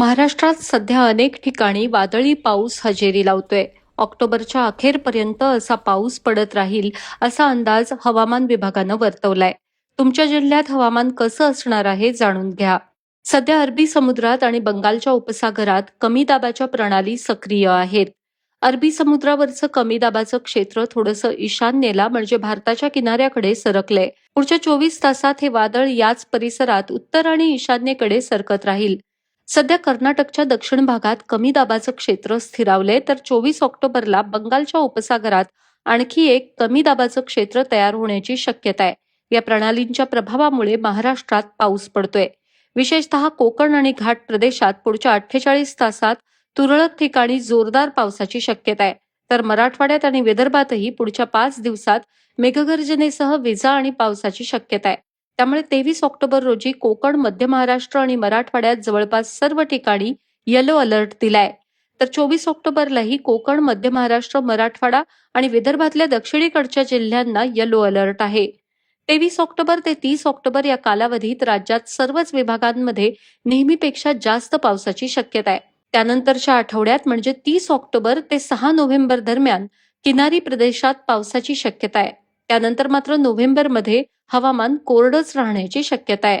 महाराष्ट्रात सध्या अनेक ठिकाणी वादळी पाऊस हजेरी लावतोय. ऑक्टोबरच्या अखेरपर्यंत असा पाऊस पडत राहील असा अंदाज हवामान विभागानं वर्तवलाय. तुमच्या जिल्ह्यात हवामान कसं असणार आहे जाणून घ्या. सध्या अरबी समुद्रात आणि बंगालच्या उपसागरात कमी दाबाच्या प्रणाली सक्रिय आहेत. अरबी समुद्रावरचं कमी दाबाचं क्षेत्र थोडंसं ईशान्येला म्हणजे भारताच्या किनाऱ्याकडे सरकलंय. पुढच्या चोवीस तासात हे वादळ याच परिसरात उत्तर आणि ईशान्येकडे सरकत राहील. सध्या कर्नाटकच्या दक्षिण भागात कमी दाबाचं क्षेत्र स्थिरावले तर चोवीस ऑक्टोबरला बंगालच्या उपसागरात आणखी एक कमी दाबाचं क्षेत्र तयार होण्याची शक्यता आहे. या प्रणालींच्या प्रभावामुळे महाराष्ट्रात पाऊस पडतोय. विशेषतः कोकण आणि घाट प्रदेशात पुढच्या अठ्ठेचाळीस तासात तुरळक ठिकाणी जोरदार पावसाची शक्यता आहे. तर मराठवाड्यात आणि विदर्भातही पुढच्या पाच दिवसात मेघगर्जनेसह विजा आणि पावसाची शक्यता आहे. त्यामुळे तेवीस ऑक्टोबर रोजी कोकण मध्य महाराष्ट्र आणि मराठवाड्यात जवळपास सर्व ठिकाणी येलो अलर्ट दिलाय. तर चोवीस ऑक्टोबरलाही कोकण मध्य महाराष्ट्र मराठवाडा आणि विदर्भातल्या दक्षिणेकडच्या जिल्ह्यांना येलो अलर्ट आहे. तेवीस ऑक्टोबर ते तीस ऑक्टोबर या कालावधीत राज्यात सर्वच विभागांमध्ये नेहमीपेक्षा जास्त पावसाची शक्यता आहे. त्यानंतरच्या आठवड्यात म्हणजे तीस ऑक्टोबर ते सहा नोव्हेंबर दरम्यान किनारी प्रदेशात पावसाची शक्यता आहे. त्यानंतर मात्र नोव्हेंबरमध्ये हवामान कोरडच राहण्याची शक्यता आहे.